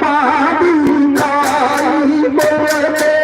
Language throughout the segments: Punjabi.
পারি নাই বলে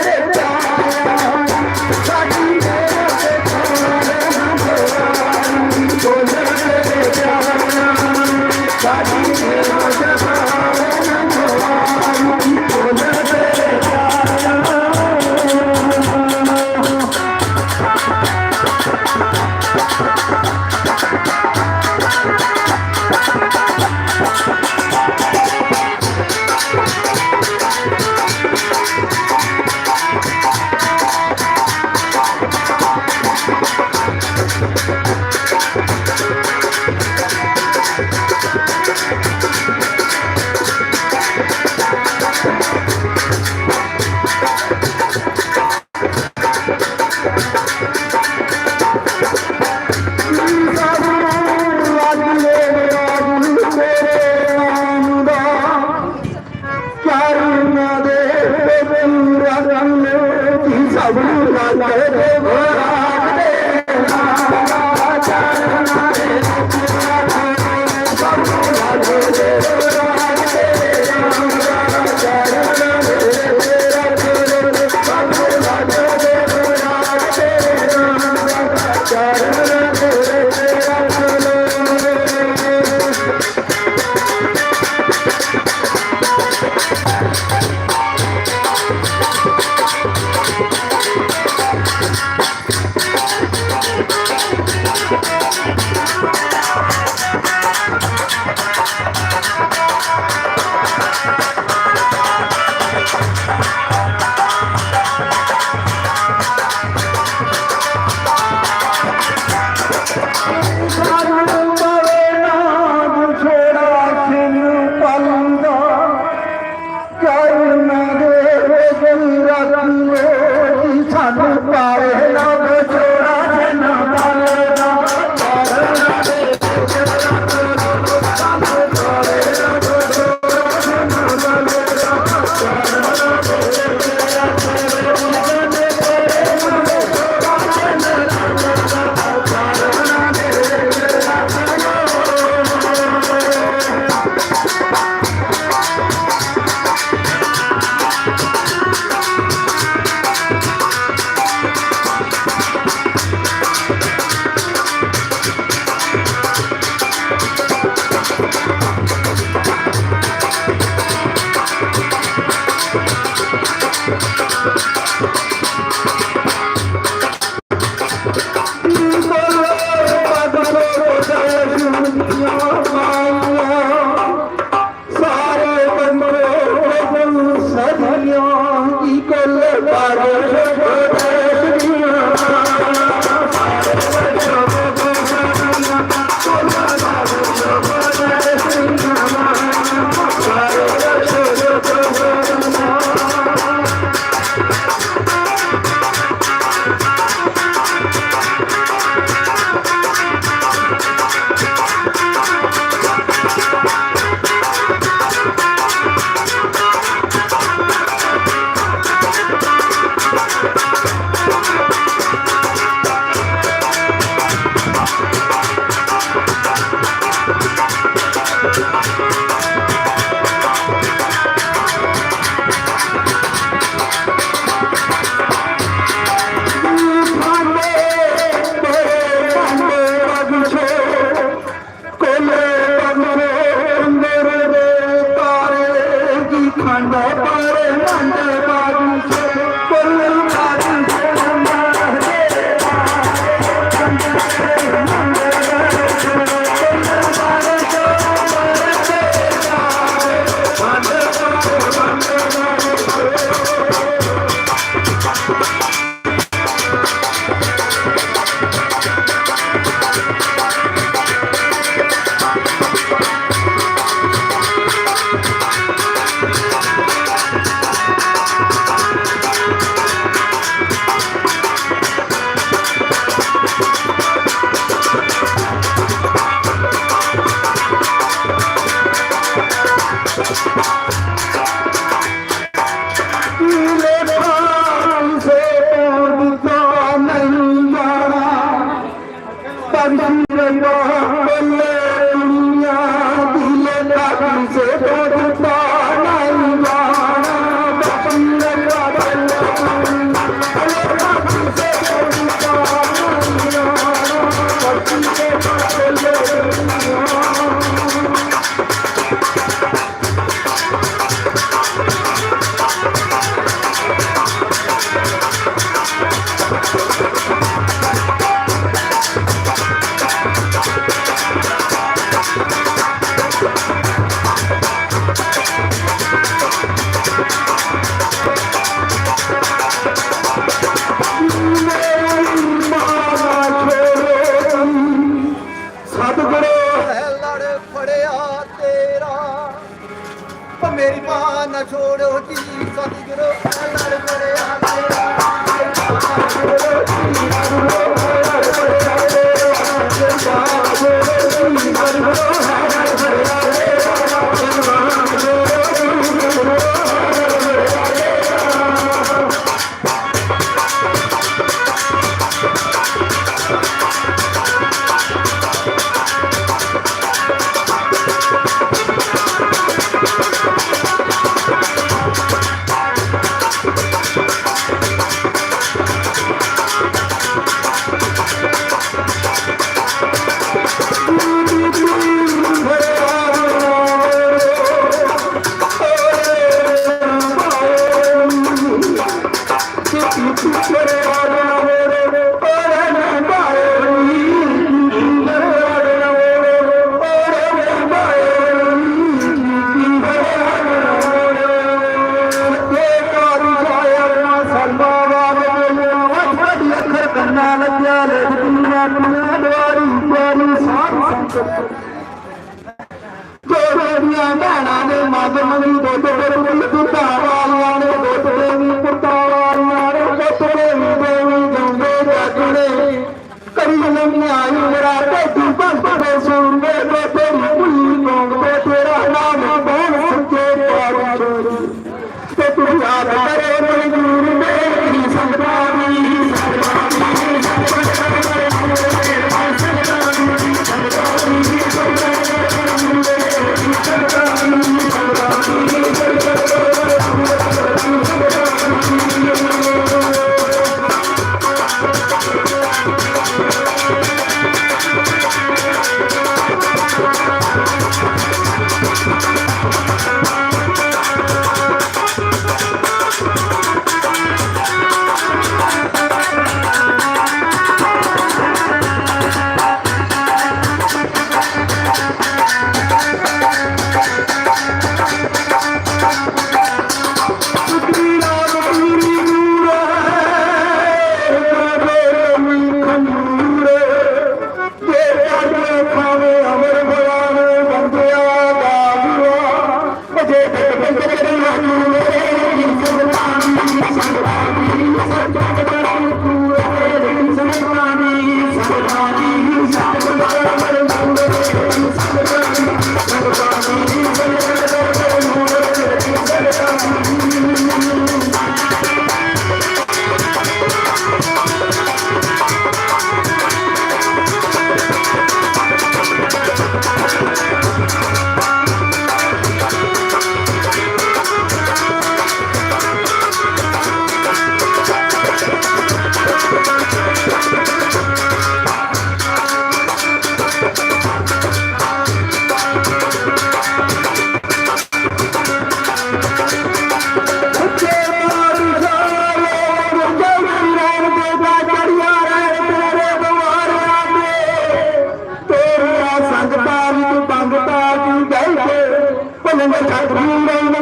থাকব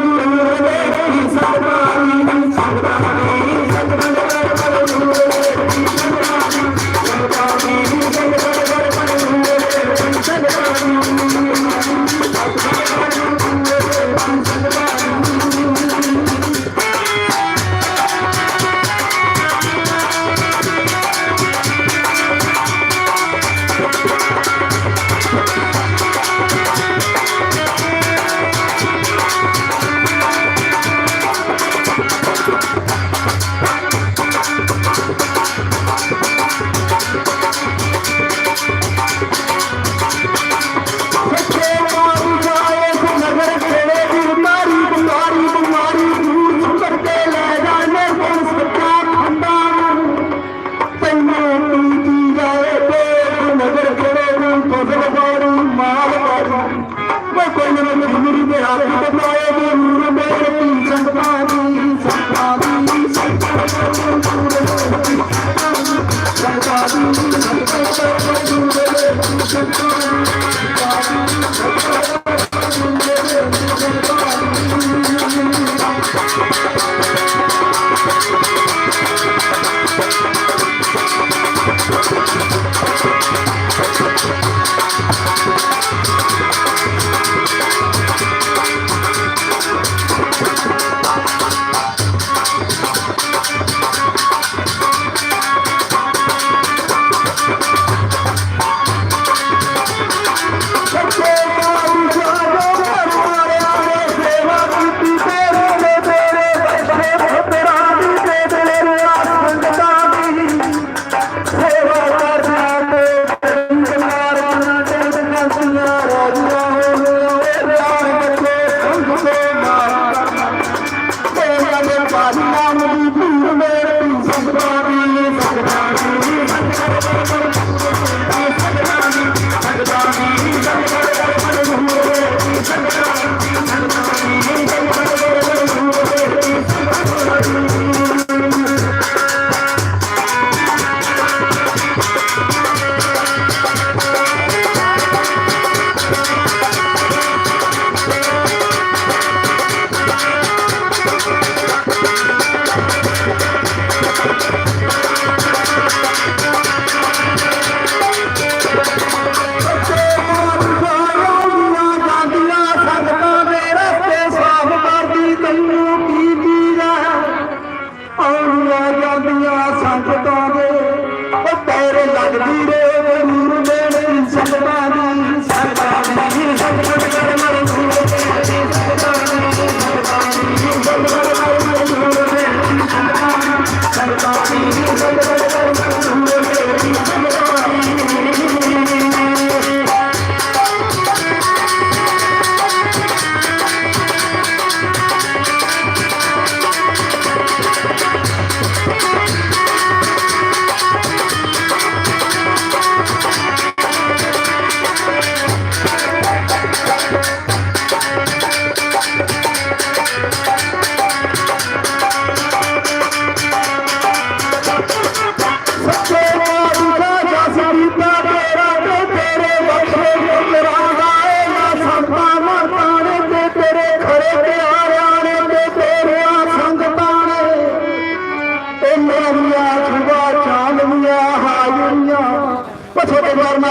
ਦੇ ਵਰਨਾ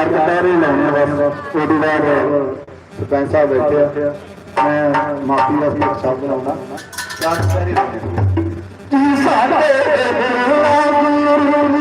ਚਾਰ ਕਟਾਰੇ ਲਾਉਣੇ ਬਸ, ਉਹਦੇ ਬਾਅਦ ਸਰਪੰਚ ਸਾਹਿਬ ਬੈਠੇ ਮੈਂ ਮਾਫੀ ਦਾ ਇੱਕ ਸ਼ਬਦ ਲਾਉਣਾ ਚਾਰ ਕਟਾਰੇ ਲਾਉਣੇ ਕੀ ਸਾਡੇ ਗੁਰੂ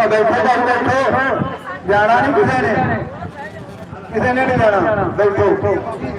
ਉਹ ਬੈਠੋ ਬੈਠੋ ਬੈਠੋ। ਜਾਣਾ ਨਹੀਂ ਕਿਸੇ ਨੇ। ਕਿਸੇ ਨੇ ਨਹੀਂ ਜਾਣਾ। ਬੈਠੋ।